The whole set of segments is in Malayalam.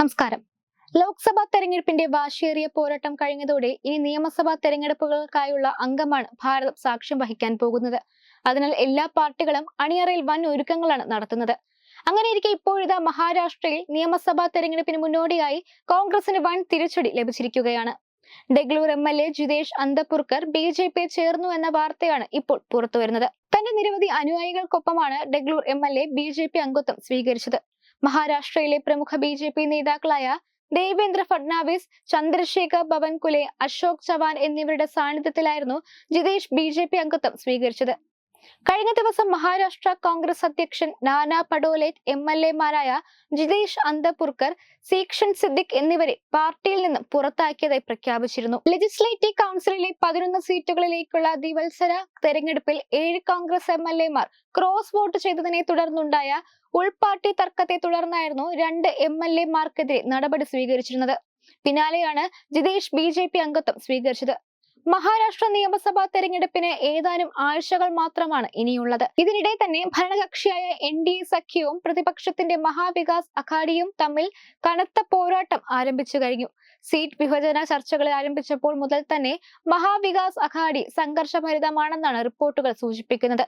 നമസ്കാരം. ലോക്സഭാ തെരഞ്ഞെടുപ്പിന്റെ വാശിയേറിയ പോരാട്ടം കഴിഞ്ഞതോടെ ഇനി നിയമസഭാ തെരഞ്ഞെടുപ്പുകൾക്കായുള്ള അംഗമാണ് ഭാരതം സാക്ഷ്യം വഹിക്കാൻ പോകുന്നത്. അതിനാൽ എല്ലാ പാർട്ടികളും അണിയറയിൽ വൻ ഒരുക്കങ്ങളാണ് നടത്തുന്നത്. അങ്ങനെയിരിക്കെ ഇപ്പോഴിതാ മഹാരാഷ്ട്രയിൽ നിയമസഭാ തെരഞ്ഞെടുപ്പിന് മുന്നോടിയായി കോൺഗ്രസിന് വൻ തിരിച്ചടി ലഭിച്ചിരിക്കുകയാണ്. Deglur M L A Jitesh Antapurkar B J P ചേർന്നു എന്ന വാർത്തയാണ് ഇപ്പോൾ പുറത്തുവരുന്നത്. തന്റെ നിരവധി അനുയായികൾക്കൊപ്പമാണ് Deglur M L A B J P അംഗത്വം സ്വീകരിച്ചത്. മഹാരാഷ്ട്രയിലെ പ്രമുഖ ബി ജെ പി നേതാക്കളായ ദേവേന്ദ്ര ഫഡ്നാവിസ് ചന്ദ്രശേഖർ ഭവൻകുലെ അശോക് ചവാൻ എന്നിവരുടെ സാന്നിധ്യത്തിലായിരുന്നു ജിതേഷ് ബി ജെ പി അംഗത്വം സ്വീകരിച്ചത്. കഴിഞ്ഞ ദിവസം മഹാരാഷ്ട്ര കോൺഗ്രസ് അധ്യക്ഷൻ നാനാ പടോലേറ്റ് എം എൽ എമാരായ ജിതേഷ് അന്തപുർക്കർ സീക്ഷൻ സിദ്ദിഖ് എന്നിവരെ പാർട്ടിയിൽ നിന്ന് പുറത്താക്കിയതായി പ്രഖ്യാപിച്ചിരുന്നു. ലെജിസ്ലേറ്റീവ് കൗൺസിലിലെ പതിനൊന്ന് സീറ്റുകളിലേക്കുള്ള ദിവത്സര തെരഞ്ഞെടുപ്പിൽ ഏഴ് കോൺഗ്രസ് എം എൽ എമാർ ക്രോസ് വോട്ട് ചെയ്തതിനെ തുടർന്നുണ്ടായ ഉൾപാർട്ടി തർക്കത്തെ തുടർന്നായിരുന്നു രണ്ട് എം എൽ എമാർക്കെതിരെ നടപടി സ്വീകരിച്ചിരുന്നത്. പിന്നാലെയാണ് ജിതേഷ് ബി ജെ പി അംഗത്വം സ്വീകരിച്ചത്. മഹാരാഷ്ട്ര നിയമസഭാ തെരഞ്ഞെടുപ്പിന് ഏതാനും ആഴ്ചകൾ മാത്രമാണ് ഇനിയുള്ളത്. ഇതിനിടെ തന്നെ ഭരണകക്ഷിയായ എൻ ഡി എ സഖ്യവും പ്രതിപക്ഷത്തിന്റെ മഹാവികാസ് അഘാഡിയും തമ്മിൽ കനത്ത പോരാട്ടം ആരംഭിച്ചു കഴിഞ്ഞു. സീറ്റ് വിഭജന ചർച്ചകൾ ആരംഭിച്ചപ്പോൾ മുതൽ തന്നെ മഹാവികാസ് അഘാഡി സംഘർഷഭരിതമാണെന്നാണ് റിപ്പോർട്ടുകൾ സൂചിപ്പിക്കുന്നത്.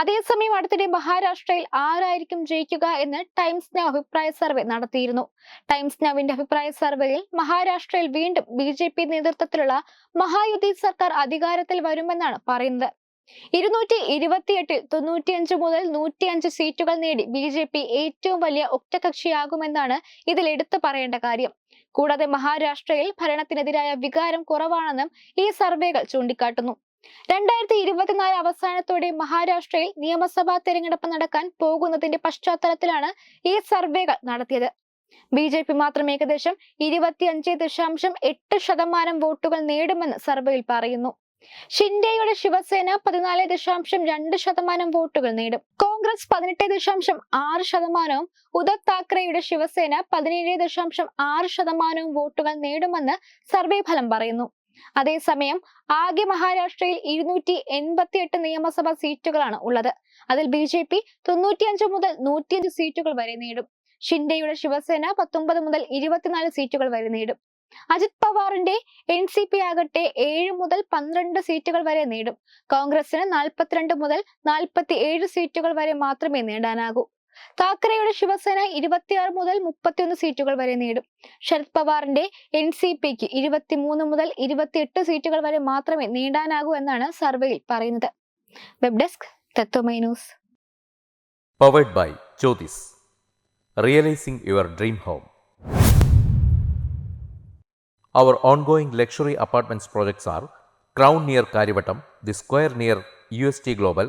അതേസമയം അടുത്തിടെ മഹാരാഷ്ട്രയിൽ ആരായിരിക്കും ജയിക്കുക എന്ന് ടൈംസ് നൗ അഭിപ്രായ സർവേ നടത്തിയിരുന്നു. ടൈംസ് നൗവിന്റെ അഭിപ്രായ സർവേയിൽ മഹാരാഷ്ട്രയിൽ വീണ്ടും ബി ജെ പി നേതൃത്വത്തിലുള്ള മഹായുതി സർക്കാർ അധികാരത്തിൽ വരുമെന്നാണ് പറയുന്നത്. ഇരുന്നൂറ്റി ഇരുപത്തിയെട്ടിൽ തൊണ്ണൂറ്റിയഞ്ച് മുതൽ നൂറ്റിയഞ്ച് സീറ്റുകൾ നേടി ബി ജെ പി ഏറ്റവും വലിയ ഒറ്റകക്ഷിയാകുമെന്നാണ് ഇതിൽ എടുത്തു പറയേണ്ട കാര്യം. കൂടാതെ മഹാരാഷ്ട്രയിൽ ഭരണത്തിനെതിരായ വികാരം കുറവാണെന്നും ഈ സർവേകൾ ചൂണ്ടിക്കാട്ടുന്നു. രണ്ടായിരത്തി ഇരുപത്തിനാല് അവസാനത്തോടെ മഹാരാഷ്ട്രയിൽ നിയമസഭാ തെരഞ്ഞെടുപ്പ് നടക്കാൻ പോകുന്നതിന്റെ പശ്ചാത്തലത്തിലാണ് ഈ സർവേകൾ നടത്തിയത്. ബി ജെ പി മാത്രം ഏകദേശം ഇരുപത്തിയഞ്ച് ദശാംശം എട്ട് ശതമാനം വോട്ടുകൾ നേടുമെന്ന് സർവേയിൽ പറയുന്നു. ഷിൻഡെയുടെ ശിവസേന പതിനാല് ദശാംശം രണ്ട് ശതമാനം വോട്ടുകൾ നേടും. കോൺഗ്രസ് പതിനെട്ട് ദശാംശം ആറ് ശതമാനവും ഉദ്ധവ് താക്കറെയുടെ ശിവസേന പതിനേഴ് ദശാംശം ആറ് ശതമാനവും വോട്ടുകൾ നേടുമെന്ന് സർവേ ഫലം പറയുന്നു. അതേസമയം ആകെ മഹാരാഷ്ട്രയിൽ ഇരുന്നൂറ്റി എൺപത്തി എട്ട് നിയമസഭാ സീറ്റുകളാണ് ഉള്ളത്. അതിൽ ബി ജെ പി തൊണ്ണൂറ്റിയഞ്ച് മുതൽ നൂറ്റിയഞ്ച് സീറ്റുകൾ വരെ നേടും. ഷിൻഡെയുടെ ശിവസേന പത്തൊമ്പത് മുതൽ ഇരുപത്തിനാല് സീറ്റുകൾ വരെ നേടും. അജിത് പവാറിന്റെ എൻ സി പി ആകട്ടെ ഏഴ് മുതൽ പന്ത്രണ്ട് സീറ്റുകൾ വരെ നേടും. കോൺഗ്രസിന് നാൽപ്പത്തിരണ്ട് മുതൽ നാൽപ്പത്തി ഏഴ് സീറ്റുകൾ വരെ മാത്രമേ നേടാനാകൂ. താക്കറെയുടെ ശിവസേന ഇരുപത്തിയാറ് മുതൽ മുപ്പത്തിയൊന്ന് സീറ്റുകൾ വരെ നേടും. ശരത് പവാറിന്റെ എൻ സി പിക്ക് ഇരുപത്തിമൂന്ന് മുതൽ ഇരുപത്തിയെട്ട് സീറ്റുകൾ വരെ മാത്രമേ നേടാനാകൂ എന്നാണ് സർവേയിൽ പറയുന്നത്. Web desk തത്വമൈനൂസ് powered by Jyothis realising your dream home Our ongoing luxury apartments projects are Crown near Karivattam, The Square near UST Global,